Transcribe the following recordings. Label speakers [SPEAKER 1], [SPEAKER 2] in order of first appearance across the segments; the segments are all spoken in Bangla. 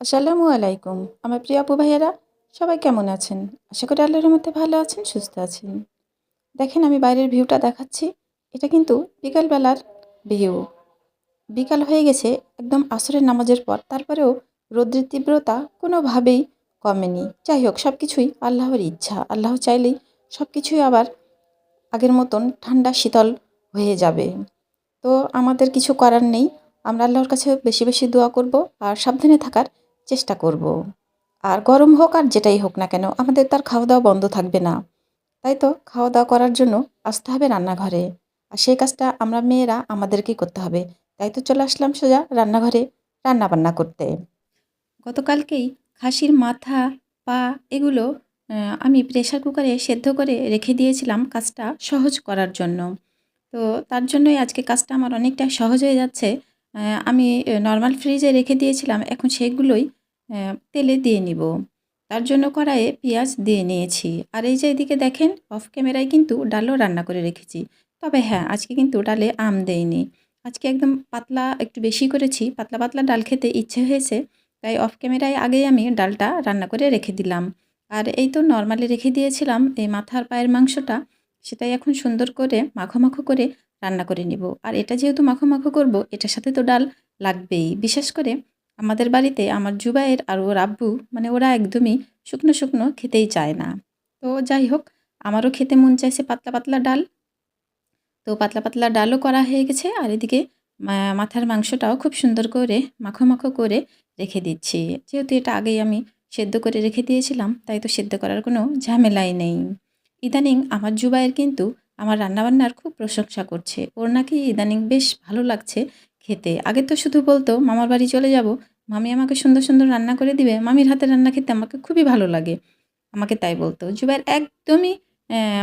[SPEAKER 1] আসসালামু আলাইকুম। আমার প্রিয় আপু ভাইয়েরা, সবাই কেমন আছেন? আশা করি আল্লাহর মধ্যে ভালো আছেন, সুস্থ আছেন। দেখেন, আমি বাইরের ভিউটা দেখাচ্ছি। এটা কিন্তু বিকালবেলার ভিউ। বিকাল হয়ে গেছে, একদম আসরের নামাজের পর। তারপরেও রৌদ্রের তীব্রতা কোনোভাবেই কমেনি। যাই হোক সব কিছুই আল্লাহর ইচ্ছা। আল্লাহ চাইলেই সব কিছুই আবার আগের মতন ঠান্ডা, শীতল হয়ে যাবে। তো আমাদের কিছু করার নেই। আমরা আল্লাহর কাছে বেশি বেশি দোয়া করব। আর সাবধানে থাকার চেষ্টা করব। আর গরম হোক আর যেটাই হোক না কেন, আমাদের তার খাওয়া দাওয়া বন্ধ থাকবে না। তাই তো খাওয়া দাওয়া করার জন্য আসতে হবে রান্নাঘরে। আর সেই কাজটা আমরা মেয়েরা আমাদেরকেই করতে হবে। তাই তো চলে আসলাম সোজা রান্নাঘরে রান্না বান্না করতে। গতকালকেই খাসির মাথা, পা এগুলো আমি প্রেশার কুকারে সেদ্ধ করে রেখে দিয়েছিলাম কাজটা সহজ করার জন্য। তো তার জন্যই আজকে কাজটা আমার অনেকটা সহজ হয়ে যাচ্ছে। আমি নর্মাল ফ্রিজে রেখে দিয়েছিলাম। এখন সেগুলোই তেলে দিয়ে নিব। তার জন্য কড়াইয়ে পেঁয়াজ দিয়ে নিয়েছি। আর এই যে এদিকে দেখেন অফ ক্যামেরায় কিন্তু ডালও রান্না করে রেখেছি। তবে হ্যাঁ আজকে কিন্তু ডালে আম দেয়নি আজকে একদম পাতলা, একটু বেশি করেছি। পাতলা পাতলা ডাল খেতে ইচ্ছে হয়েছে। তাই অফ ক্যামেরায় আগেই আমি ডালটা রান্না করে রেখে দিলাম। আর এই তো নর্মালি রেখে দিয়েছিলাম এই মাথার পায়ের মাংসটা। সেটাই এখন সুন্দর করে মাখো মাখো করে রান্না করে নিব। আর এটা যেহেতু মাখো মাখো করব, এটার সাথে তো ডাল লাগবেই। বিশেষ করে আমাদের বাড়িতে আমার জুবাইয়ের আর ওর আব্বু মানে ওরা একদমই শুকনো শুকনো খেতেই চায় না। তো যাই হোক, আমারও খেতে মন চাইছে পাতলা পাতলা ডাল। তো পাতলা পাতলা ডালও করা হয়ে গেছে আর এদিকে মাথার মাংসটাও খুব সুন্দর করে মাখো মাখো করে রেখে দিচ্ছি। যেহেতু এটা আগেই আমি সেদ্ধ করে রেখে দিয়েছিলাম, তাই তো সেদ্ধ করার কোনো ঝামেলাই নেই। ইদানিং আমার জুবাইয়ের কিন্তু আমার রান্নাবান্নার খুব প্রশংসা করছে। ওর নাকি ইদানিং বেশ ভালো লাগছে খেতে। আগে তো শুধু বলতো, মামার বাড়ি চলে যাব। মামি আমাকে সুন্দর সুন্দর রান্না করে দিবে। মামির হাতে রান্না খেতে আমাকে খুবই ভালো লাগে। আমাকে তাই বলতো। জুবাইর একদমই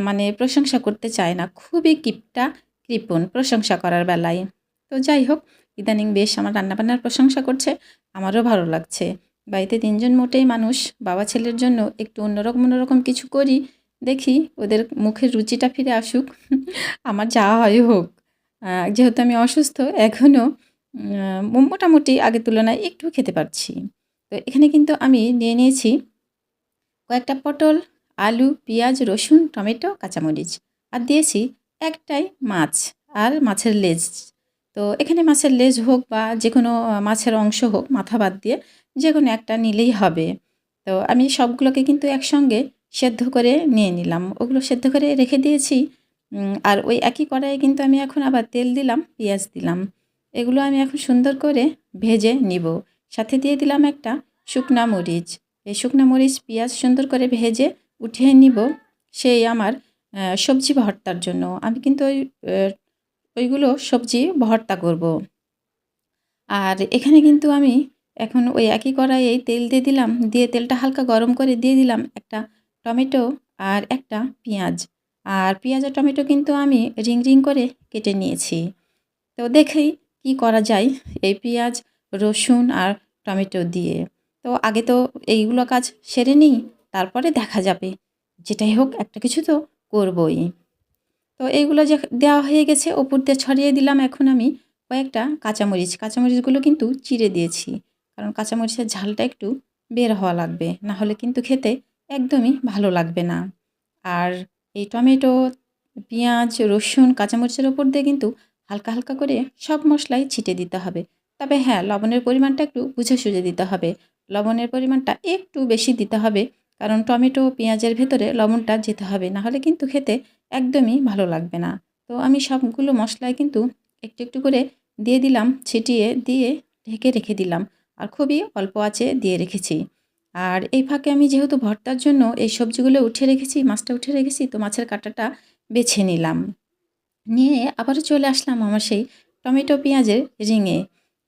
[SPEAKER 1] মানে প্রশংসা করতে চায় না। খুবই কিপটা, কৃপণ প্রশংসা করার বেলায়। তো যাই হোক, ইদানিং বেশ আমার রান্নাবান্নার প্রশংসা করছে। আমারও ভালো লাগছে। বাড়িতে তিনজন মোটেই মানুষ। বাবা ছেলের জন্য একটু অন্যরকম অন্যরকম কিছু করি, দেখি ওদের মুখের রুচিটা ফিরে আসুক। আমার যা হয় হোক। যেহেতু আমি অসুস্থ এখনও মোটামুটি আগের তুলনায় একটু খেতে পারছি। তো এখানে কিন্তু আমি নিয়ে নিয়েছি কয়েকটা পটল, আলু, পেঁয়াজ, রসুন, টমেটো, কাঁচামরিচ আর দিয়েছি একটাই মাছ আর মাছের লেজ। তো এখানে মাছের লেজ হোক বা যে কোনো মাছের অংশ হোক, মাথা বাদ দিয়ে যে কোনো একটা নিলেই হবে। তো আমি সবগুলোকে কিন্তু একসঙ্গে সেদ্ধ করে নিয়ে নিলাম। ওগুলো সেদ্ধ করে রেখে দিয়েছি। আর ওই একই কড়াইয়ে কিন্তু আমি এখন আবার তেল দিলাম, পেঁয়াজ দিলাম। এগুলো আমি এখন সুন্দর করে ভেজে নিব। সাথে দিয়ে দিলাম একটা শুকনা মরিচ। এই শুকনা মরিচ, পেঁয়াজ সুন্দর করে ভেজে উঠিয়ে নিব সেই আমার সবজি ভর্তার জন্য। আমি কিন্তু ওই ওইগুলো সবজি ভর্তা করব। আর এখানে কিন্তু আমি এখন ওই একই কড়াইয়ে তেল দিয়ে দিলাম। দিয়ে তেলটা হালকা গরম করে দিয়ে দিলাম একটা টমেটো আর একটা পেঁয়াজ। আর পেঁয়াজ টমেটো কিন্তু আমি রিং রিং করে কেটে নিয়েছি। তো দেখেই কি করা যায় এই পেঁয়াজ, রসুন আর টমেটো দিয়ে। তো আগে তো এইগুলো কাজ সেরে নিই, তারপরে দেখা যাবে। যেটাই হোক, একটা কিছু তো করবই। তো এইগুলো যে দেওয়া হয়ে গেছে, ওপর দিয়ে ছড়িয়ে দিলাম এখন আমি কয়েকটা কাঁচামরিচ। কাঁচামরিচগুলো কিন্তু চিড়ে দিয়েছি, কারণ কাঁচামরিচের ঝালটা একটু বের হওয়া লাগবে, না হলে কিন্তু খেতে একদমই ভালো লাগবে না। আর এই টমেটো, পেঁয়াজ, রসুন, কাঁচামরিচের ওপর দিয়ে কিন্তু হালকা হালকা করে সব মশলাই ছিটে দিতে হবে। তবে হ্যাঁ লবণের পরিমাণটা একটু বুঝে সুঝে দিতে হবে। লবণের পরিমাণটা একটু বেশি দিতে হবে, কারণ টমেটো, পেঁয়াজের ভেতরে লবণটা যেতে হবে, না হলে কিন্তু খেতে একদমই ভালো লাগবে না। তো আমি সবগুলো মশলায় কিন্তু একটু একটু করে দিয়ে দিলাম, ছিটিয়ে দিয়ে ঢেকে রেখে দিলাম। আর খুবই অল্প আঁচে দিয়ে রেখেছি। আর এই ফাঁকে আমি যেহেতু ভর্তার জন্য এই সবজিগুলো উঠে রেখেছি, মাছটা উঠে রেখেছি, তো মাছের কাঁটাটা বেছে নিলাম। নিয়ে আবারও চলে আসলাম আমার সেই টমেটো পেঁয়াজের রিঙে।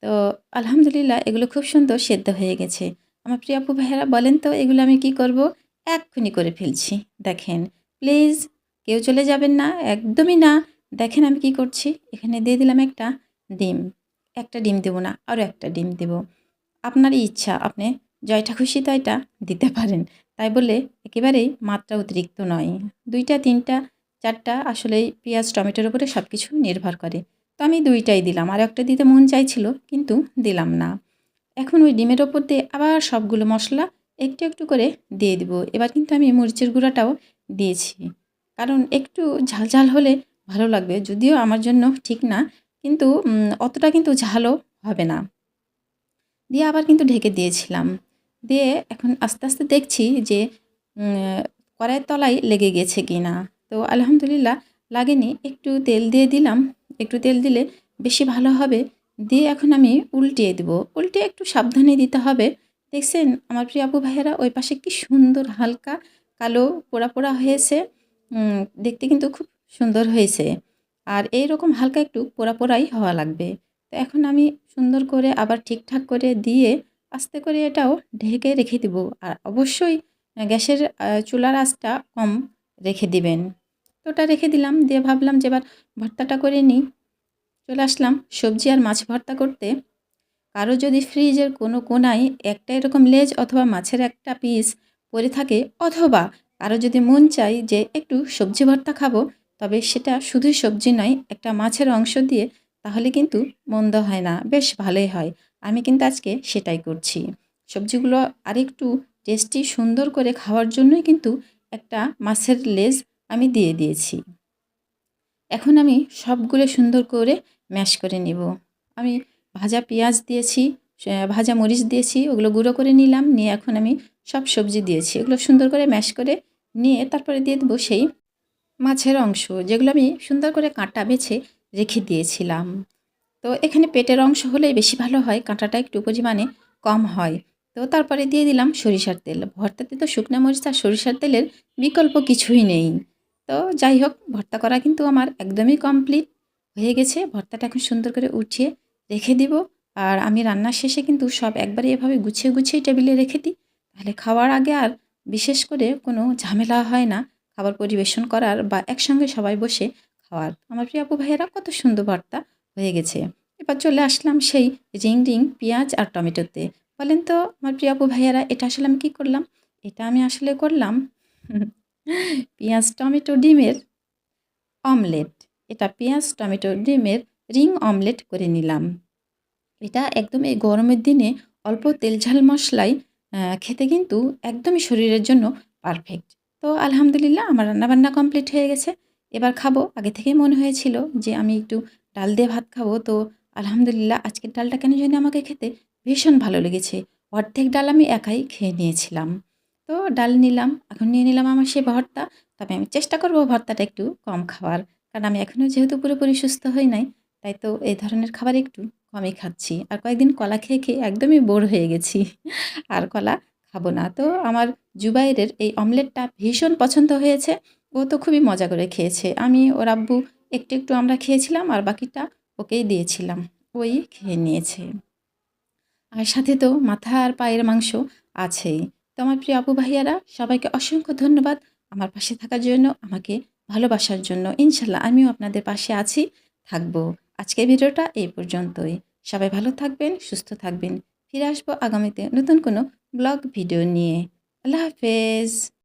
[SPEAKER 1] তো আলহামদুলিল্লাহ এগুলো খুব সুন্দর সেদ্ধ হয়ে গেছে। আমার প্রিয় আপু ভাইয়েরা বলেন তো, এগুলো আমি কি করব? এক্ষুনি করে ফেলছি। দেখেন, প্লিজ কেউ চলে যাবেন না, একদমই না। দেখেন আমি কি করছি, এখানে দিয়ে দিলাম একটা ডিম। একটা ডিম দেবো না, আরও একটা ডিম দেব। আপনারই ইচ্ছা, আপনি জয়টা খুশি তয়টা দিতে পারেন। তাই বলে একেবারেই মাত্রা অতিরিক্ত নয়। দুইটা, তিনটা, চারটা আসলে পেঁয়াজ, টমেটোর উপরে সব কিছু নির্ভর করে। তো আমি দুইটাই দিলাম। আর একটা দিতে মন চাইছিল, কিন্তু দিলাম না। এখন ওই ডিমের ওপর দিয়ে আবার সবগুলো মশলা একটু একটু করে দিয়ে দিব। এবার কিন্তু আমি মরিচের গুঁড়াটাও দিয়েছি। কারণ একটু ঝাল ঝাল হলে ভালো লাগবে, যদিও আমার জন্য ঠিক না, কিন্তু অতটা কিন্তু ঝালও হবে না। দিয়ে আবার কিন্তু ঢেকে দিয়েছিলাম। দিয়ে এখন আস্তে আস্তে দেখছি যে কড়াইয়ের তলায় লেগে গেছে কি না। তো আলহামদুলিল্লাহ লাগেনি। একটু তেল দিয়ে দিলাম। একটু তেল দিলে বেশি ভালো হবে। দিয়ে এখন আমি উল্টিয়ে দিব। উল্টে একটু সাবধানে দিতে হবে। দেখছেন, আমার প্রিয় আপু ভাইয়েরা, ওই পাশে কি সুন্দর হালকা কালো পোড়া পোড়া হয়েছে। দেখতে কিন্তু খুব সুন্দর হয়েছে। আর এই রকম হালকা একটু পোড়া পোড়াই হওয়া লাগবে। তো এখন আমি সুন্দর করে আবার ঠিকঠাক করে দিয়ে আস্তে করে এটাও ঢেকে রেখে দিব। আর অবশ্যই গ্যাসের চুলার আঁচটা কম রেখে দিবেন। তো ওটা রেখে দিলাম, দিয়ে ভাবলাম যে এবার ভর্তাটা করে নিই। চলে আসলাম সবজি আর মাছ ভর্তা করতে। কারও যদি ফ্রিজের কোনো কোনায় একটা এরকম লেজ অথবা মাছের একটা পিস পরে থাকে অথবা কারও যদি মন চাই যে একটু সবজি ভর্তা খাব, তবে সেটা শুধু সবজি নয়, একটা মাছের অংশ দিয়ে, তাহলে কিন্তু মন্দ হয় না। বেশ ভালোই হয়। আমি কিন্তু আজকে সেটাই করছি। সবজিগুলো আরেকটু টেস্টি সুন্দর করে খাওয়ার জন্যই কিন্তু একটা মাছের লেজ আমি দিয়ে দিয়েছি। এখন আমি সবগুলো সুন্দর করে ম্যাশ করে নিব। আমি ভাজা পেঁয়াজ দিয়েছি ভাজা মরিচ দিয়েছি, ওগুলো গুঁড়ো করে নিলাম, নিয়ে এখন আমি সব সবজি দিয়েছি। এগুলো সুন্দর করে ম্যাশ করে নিয়ে তারপরে দিয়ে দেবো সেই মাছের অংশ, যেগুলো আমি সুন্দর করে কাঁটা বেছে রেখে দিয়েছিলাম। তো এখানে পেটের অংশ হলেই বেশি ভালো হয়, কাঁটাটা একটু পরিমাণে কম হয়। তো তারপরে দিয়ে দিলাম সরিষার তেল। ভর্তাতে তো শুকনো মরিচ আর সরিষার তেলের বিকল্প কিছুই নেই। তো যাই হোক, ভর্তা করা কিন্তু আমার একদমই কমপ্লিট হয়ে গেছে। ভর্তাটা এখন সুন্দর করে উঠিয়ে রেখে দিব। আর আমি রান্নার শেষে কিন্তু সব একবারে এভাবে গুছিয়ে গুছিয়ে টেবিলে রেখে দিই। তাহলে খাওয়ার আগে আর বিশেষ করে কোনো ঝামেলা হয় না। খাবার পরিবেশন করার বা একসঙ্গে সবাই বসে খাওয়ার। আমার প্রিয় আপু ভাইয়েরা, কত সুন্দর ভর্তা। হয়ে গেছে। এবার চলে আসলাম সেই রিং রিং পেঁয়াজ আর টমেটোতে। বলেন তো, আমার প্রিয় আপু ভাইয়েরা, এটা আসলে আমি কী করলাম? এটা আমি আসলে করলাম পেঁয়াজ, টমেটো, ডিমের অমলেট। এটা পেঁয়াজ, টমেটো, ডিমের রিং অমলেট করে নিলাম। এটা একদম এই গরমের দিনে অল্প তেল ঝাল মশলায় খেতে কিন্তু একদমই শরীরের জন্য পারফেক্ট তো আলহামদুলিল্লাহ, আমার রান্নাবান্না কমপ্লিট হয়ে গেছে। এবার খাব। আগে থেকেই মনে হয়েছিল যে আমি একটু ডাল দিয়ে ভাত খাব। তো আলহামদুলিল্লাহ আজকের ডালটা কেন জানি আমাকে খেতে ভীষণ ভালো লেগেছে। অর্ধেক ডাল আমি একাই খেয়ে নিয়েছিলাম। তো ডাল নিলাম, এখন নিয়ে নিলাম আমার সেই ভর্তা। তবে আমি চেষ্টা করব ভর্তাটা একটু কম খাওয়ার। কারণ আমি এখনও যেহেতু পুরোপুরি সুস্থ হই নাই, তাই তো এই ধরনের খাবার একটু কমই খাচ্ছি। আর কয়েকদিন কলা খেয়ে খেয়ে একদমই বোর হয়ে গেছি। আর কলা খাব না। তো আমার জুবাইরের এই অমলেটটা ভীষণ পছন্দ হয়েছে। ও তো খুবই মজা করে খেয়েছে। আমি, ওর আব্বু একটু একটু আমরা খেয়েছিলাম আর বাকিটা ওকেই দিয়েছিলাম। ওই খেয়ে নিয়েছে। আর সাথে তো মাথা আর পায়ের মাংস আছেই। তো আমার প্রিয় আপু ভাইয়ারা, সবাইকে অসংখ্য ধন্যবাদ আমার পাশে থাকার জন্য, আমাকে ভালোবাসার জন্য। ইনশাল্লাহ আমিও আপনাদের পাশে আছি, থাকব। আজকের ভিডিওটা এই পর্যন্তই। সবাই ভালো থাকবেন, সুস্থ থাকবেন। ফিরে আসব আগামীতে নতুন কোনো ব্লগ, ভিডিও নিয়ে। আল্লাহ হাফেজ।